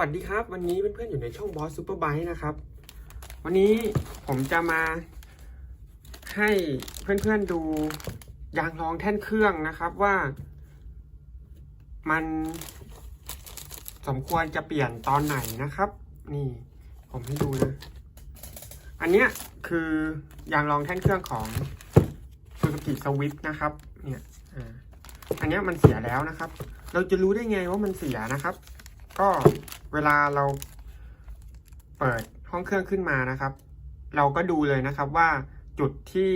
วัสดีครับ วันนี้เพื่อนๆอยู่ในช่องบอสซูเปอร์ไบค์นะครับ วันนี้ผมจะมาให้เพื่อนๆดูยางรองแท่นเครื่องนะครับว่า มันสมควรจะเปลี่ยนตอนไหนนะครับ นี่ผมให้ดูนะอันเนี้ยคือยางรองแท่นเครื่องของ Suzuki Swift นะครับ เนี่ยอันเนี้ยมันเสียแล้วนะครับ เราจะรู้ได้ไงว่ามันเสียนะครับ ก็เวลาเราเปิดห้องเครื่องขึ้นมานะครับ เราก็ดูเลยนะครับว่าจุดที่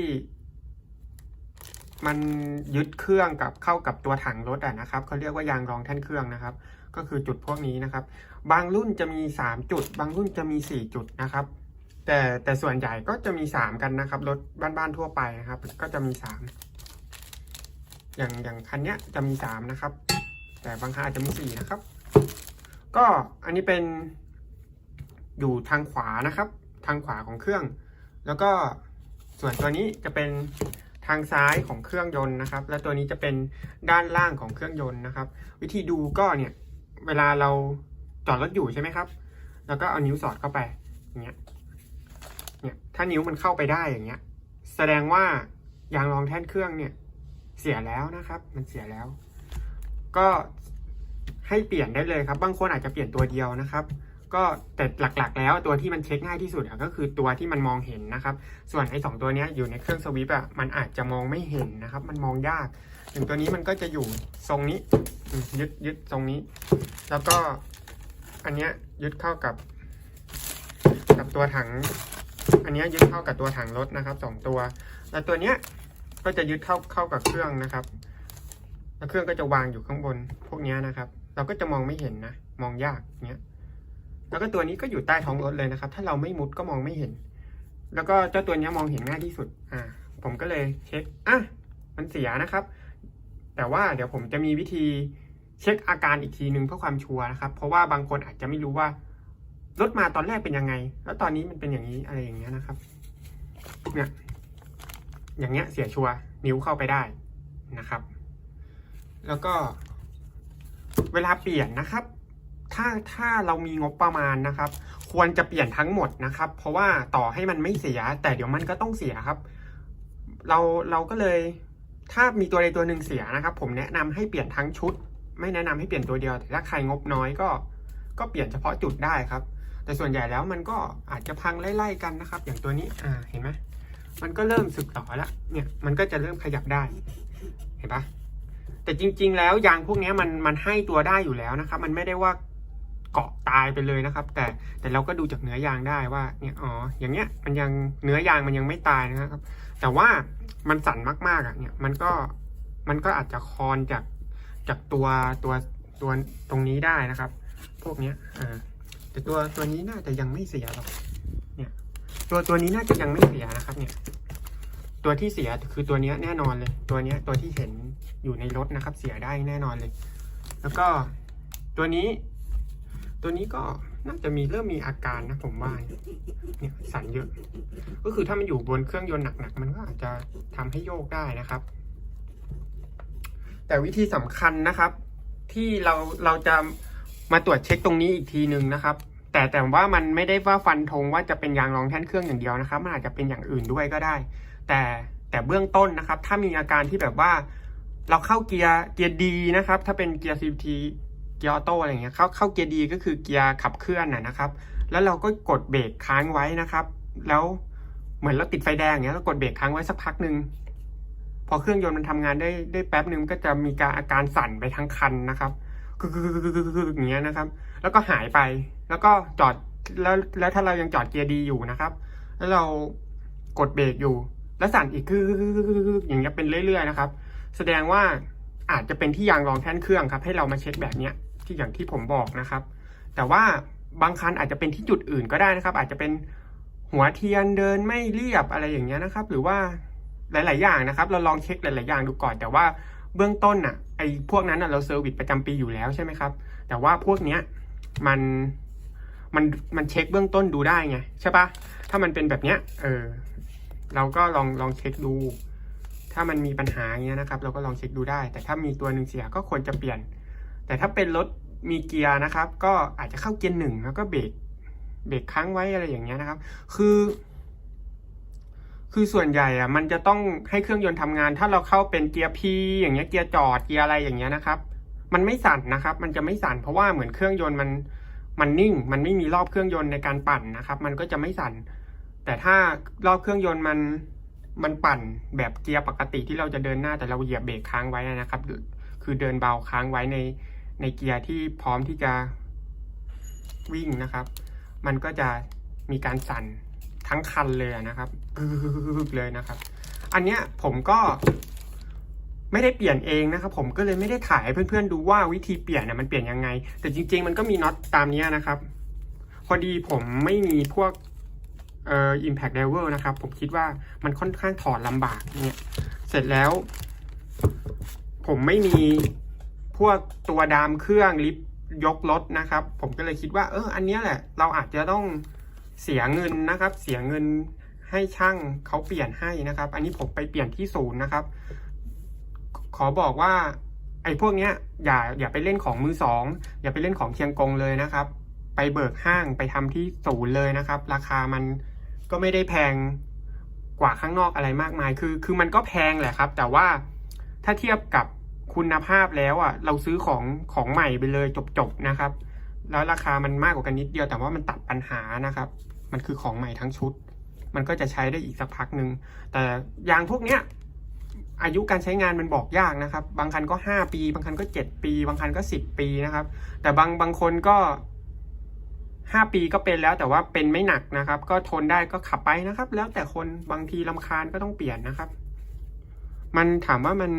มันยึดเครื่องกับเข้ากับตัวถังรถอะนะครับเขาเรียกว่ายางรองแท่นเครื่องนะครับ ก็คือจุดพวกนี้นะครับ บางรุ่นจะมีสามจุด บางรุ่นจะมีสี่จุดนะครับ แต่แต่ส่วนใหญ่ก็จะมีสามกันนะครับรถบ้านๆทั่วไปนะครับ ก็จะมีสามอย่างอย่างคันเนี้ยจะมีสามนะครับ แต่บางคันอาจจะมีสี่นะครับ ก็อันนี้เป็นอยู่ทางขวานะครับ ทางขวาของเครื่อง แล้วก็ส่วนตัวนี้จะเป็นทางซ้ายของเครื่องยนต์นะครับ และตัวนี้จะเป็นด้านล่างของเครื่องยนต์นะครับ วิธีดูก็เนี่ยเวลาเราจอดรถอยู่ใช่ไหมครับ แล้วก็เอานิ้วสอดเข้าไปอย่างเงี้ยเนี่ยถ้านิ้วมันเข้าไปได้อย่างเงี้ย แสดงว่ายางรองแท่นเครื่องเนี่ยเสียแล้วนะครับ มันเสียแล้ว ก็ ให้เปลี่ยนได้เลยครับ บางคนอาจจะเปลี่ยนตัวเดียวนะครับ ก็แต่หลักๆ แล้วตัวที่มันเช็คง่ายที่สุดก็คือตัวที่มันมองเห็นนะครับ ส่วนไอ้สองตัวนี้อยู่ในเครื่องสวิปอะมันอาจจะมองไม่เห็นนะครับ มันมองยากอย่างตัวนี้มันก็จะอยู่ทรงนี้ยึดยึดทรงนี้ แล้วก็อันเนี้ยยึดเข้ากับ กับตัวถัง อันเนี้ยยึดเข้ากับตัวถังรถนะครับสองตัว แล้วตัวเนี้ยก็จะยึดเข้าเข้ากับเครื่องนะครับ แล้วเครื่องก็จะวางอยู่ข้างบนพวกนี้นะครับ เราก็จะมองไม่เห็นนะ มองยากเนี้ย แล้วก็ตัวนี้ก็อยู่ใต้ท้องรถเลยนะครับ ถ้าเราไม่มุดก็มองไม่เห็น แล้วก็เจ้าตัวนี้มองเห็นง่ายที่สุด อ่า ผมก็เลยเช็ค อะ มันเสียนะครับ แต่ว่าเดี๋ยวผมจะมีวิธีเช็คอาการอีกทีหนึ่งเพื่อความชัวร์นะครับ เพราะว่าบางคนอาจจะไม่รู้ว่ารถมาตอนแรกเป็นยังไง แล้วตอนนี้มันเป็นอย่างนี้อะไรอย่างเงี้ยนะครับ เนี่ย อย่างเงี้ยเสียชัวร์นิ้วเข้าไปได้นะครับ แล้วก็ เวลาเปลี่ยนนะครับ ถ้าถ้าเรามีงบประมาณนะครับ ควรจะเปลี่ยนทั้งหมดนะครับ เพราะว่าต่อให้มันไม่เสีย แต่เดี๋ยวมันก็ต้องเสียครับ เราเราก็เลยถ้ามีตัวใดตัวหนึ่งเสียนะครับ ผมแนะนำให้เปลี่ยนทั้งชุด ไม่แนะนำให้เปลี่ยนตัวเดียว แต่ถ้าใครงบน้อยก็ ก็เปลี่ยนเฉพาะจุดได้ครับ แต่ส่วนใหญ่แล้วมันก็อาจจะพังไล่ๆกันนะครับ อย่างตัวนี้อ่าเห็นไหมมันก็เริ่มสึกต่อแล้วเนี่ยมันก็จะเริ่มขยับได้ เห็นปะ แต่จริง ๆ แล้วยางพวกนี้มันมันให้ตัวได้อยู่แล้วนะครับ มันไม่ได้ว่าเกาะตายไปเลยนะครับ แต่แต่เราก็ดูจากเนื้อยางได้ว่าเนี่ยอ๋ออย่างเงี้ยมันยังเนื้อยางมันยังไม่ตายนะครับ แต่ว่ามันสั่นมากๆอะเนี่ยมันก็มันก็อาจจะคอนจากจากตัวตัวตัวตรงนี้ได้นะครับ พวกเนี้ยอ่าแต่ตัวตัวนี้น่าจะยังไม่เสียหรอกเนี่ยตัวตัวนี้น่าจะยังไม่เสียนะครับเนี่ย ตัวที่เสียคือตัวนี้แน่นอนเลย ตัวนี้ตัวที่เห็นอยู่ในรถนะครับ เสียได้แน่นอนเลย แล้วก็ตัวนี้ ตัวนี้ก็น่าจะมีเริ่มมีอาการนะผมว่าเนี่ยสั่นเยอะ ก็คือถ้ามันอยู่บนเครื่องยนต์หนักๆมันก็อาจจะทำให้โยกได้นะครับ แต่วิธีสำคัญนะครับ ที่เราเราจะมาตรวจเช็คตรงนี้อีกทีหนึ่งนะครับ แต่แต่ว่ามันไม่ได้ว่าฟันธงว่าจะเป็นยางรองแท่นเครื่องอย่างเดียวนะครับ มันอาจจะเป็นอย่างอื่นด้วยก็ได้ แต่แต่เบื้องต้นนะครับ ถ้ามีอาการที่แบบว่า เราเข้าเกียร์เกียร์ดีนะครับ ถ้าเป็นเกียร์ CVT เกียร์ออโต้อะไรเงี้ยเข้าเข้าเกียร์ดีก็คือเกียร์ขับเคลื่อนนะนะครับ แล้วเราก็กดเบรกค้างไว้นะครับ แล้วเหมือนเราติดไฟแดงอย่างเงี้ยเรากดเบรกค้างไว้สักพักหนึ่งพอเครื่องยนต์มันทำงานได้ได้แป๊บหนึ่งก็จะมีการอาการสั่นไปทั้งคันนะครับ คือคือคือคือออย่างเงี้ยนะครับ แล้วก็หายไปแล้วก็จอดแล้วแล้วถ้าเรายังจอดเกียร์ดีอยู่นะครับ แล้วเรากดเบรกอยู่ แล้วสั่นอีกคืออย่างเงี้ยเป็นเรื่อยๆนะครับ แสดงว่าอาจจะเป็นที่ยางรองแท่นเครื่องครับ ให้เรามาเช็คแบบเนี้ยที่อย่างที่ผมบอกนะครับ แต่ว่าบางคันอาจจะเป็นที่จุดอื่นก็ได้นะครับ อาจจะเป็นหัวเทียนเดินไม่เรียบอะไรอย่างเงี้ยนะครับ หรือว่าหลาย ๆ อย่างนะครับ เราลองเช็คหลาย ๆ อย่างดูก่อนแต่ว่า เบื้องต้นน่ะไอ้พวกนั้นน่ะเราเซอร์วิสประจำปีอยู่แล้วใช่ไหมครับ แต่ว่าพวกเนี้ยมันมันมันเช็คเบื้องต้นดูได้ไงใช่ปะถ้ามันเป็นแบบเนี้ยเออเราก็ลองลองเช็คดู ถ้ามันมีปัญหาอย่างเงี้ยนะครับ เราก็ลองเช็คดูได้ แต่ถ้ามีตัวหนึ่งเสียก็ควรจะเปลี่ยน แต่ถ้าเป็นรถมีเกียร์นะครับ ก็อาจจะเข้าเกียร์หนึ่งแล้วก็เบรกเบรกค้างไว้อะไรอย่างเงี้ยนะครับ คือ คือส่วนใหญ่อะมันจะต้องให้เครื่องยนต์ทำงาน ถ้าเราเข้าเป็นเกียร์พีอย่างเงี้ยเกียร์จอดเกียร์อะไรอย่างเงี้ยนะครับ มันไม่สั่นนะครับ มันจะไม่สั่นเพราะว่าเหมือนเครื่องยนต์มันมันนิ่ง มันไม่มีรอบเครื่องยนต์ในการปั่นนะครับ มันก็จะไม่สั่น แต่ถ้ารอบเครื่องยนต์มันมันปั่นแบบเกียร์ปกติที่เราจะเดินหน้าแต่เราเหยียบเบรกค้างไว้นะครับ คือเดินเบาค้างไว้ในในเกียร์ที่พร้อมที่จะวิ่งนะครับ มันก็จะมีการสั่น ทั้งคันเลยนะครับกึกเลยนะครับ อันเนี้ยผมก็ไม่ได้เปลี่ยนเองนะครับผมก็เลยไม่ได้ถ่ายให้เพื่อนๆดูว่าวิธีเปลี่ยนเนี่ยมันเปลี่ยนยังไง แต่จริง ๆ มันก็มีน็อตตามเนี้ยนะครับ พอดีผมไม่มีพวกเอ่อ impact level นะครับ ผมคิดว่ามันค่อนข้างถอดลำบากเนี่ย เสร็จแล้ว ผมไม่มีพวกตัวดามเครื่องลิฟต์ยกรถนะครับ ผมก็เลยคิดว่า เอออันนี้แหละ เราอาจจะต้อง เสียเงินนะครับ เสียเงินให้ช่างเขาเปลี่ยนให้นะครับ อันนี้ผมไปเปลี่ยนที่ศูนย์นะครับ ขอบอกว่า ไอ้พวกเนี้ยอย่าอย่าไปเล่นของมือสองอย่าไปเล่นของเชียงกงเลยนะครับ ไปเบิกห้างไปทำที่ศูนย์เลยนะครับ ราคามันก็ไม่ได้แพงกว่าข้างนอกอะไรมากมาย คือ คือมันก็แพงแหละครับ แต่ว่าถ้าเทียบกับคุณภาพแล้วอะ เราซื้อของของใหม่ไปเลยจบๆนะครับ แล้วราคามันมากกว่ากันนิดเดียวแต่ว่ามันตัดปัญหานะครับ มันคือของใหม่ทั้งชุด มันก็จะใช้ได้อีกสักพักหนึ่งแต่ยางพวกเนี้ยอายุการใช้งานมันบอกยากนะครับ บางคันก็ห้าปี บางคันก็เจ็ดปี บางคันก็สิบปีนะครับ แต่บางบางคนก็ห้าปีก็เป็นแล้วแต่ว่าเป็นไม่หนักนะครับ ก็ทนได้ก็ขับไปนะครับ แล้วแต่คนบางทีลำคาญก็ต้องเปลี่ยนนะครับ มันถามว่ามัน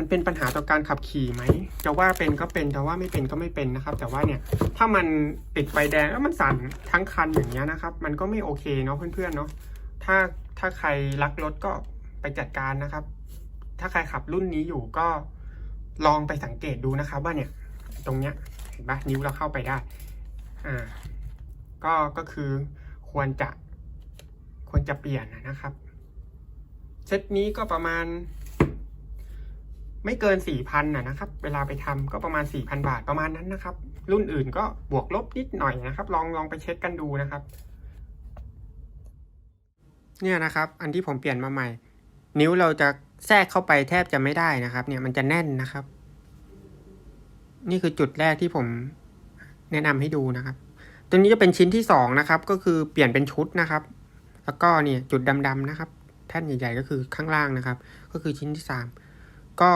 มันเป็นปัญหาต่อการขับขี่ไหมจะว่าเป็นก็เป็นแต่ว่าไม่เป็นก็ไม่เป็นนะครับ แต่ว่าเนี่ยถ้ามันติดไฟแดงแล้วมันสั่นทั้งคันอย่างเงี้ยนะครับ มันก็ไม่โอเคเนาะเพื่อนๆเนาะถ้าถ้าใครรักรถก็ไปจัดการนะครับ ถ้าใครขับรุ่นนี้อยู่ก็ลองไปสังเกตดูนะครับ ว่าเนี่ยตรงเนี้ยเห็นปะนิ้วเราเข้าไปได้อ่าก็ก็คือควรจะควรจะเปลี่ยนนะครับ เซตนี้ก็ประมาณ ไม่เกินสี่พันนะครับ เวลาไปทำก็ประมาณสี่พันบาทประมาณนั้นนะครับ รุ่นอื่นก็บวกลบนิดหน่อยนะครับ ลองลองไปเช็คกันดูนะครับ เนี่ยนะครับ อันที่ผมเปลี่ยนมาใหม่ นิ้วเราจะแทรกเข้าไปแทบจะไม่ได้นะครับ เนี่ยมันจะแน่นนะครับ นี่คือจุดแรกที่ผมแนะนำให้ดูนะครับ ตัวนี้จะเป็นชิ้นที่สองนะครับ ก็คือเปลี่ยนเป็นชุดนะครับ แล้วก็เนี่ยจุดดำๆนะครับ แท่นใหญ่ ๆ ก็คือข้างล่างนะครับ ก็คือชิ้นที่สาม ก็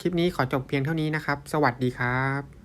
คลิปนี้ขอจบเพียงเท่านี้นะครับ สวัสดีครับ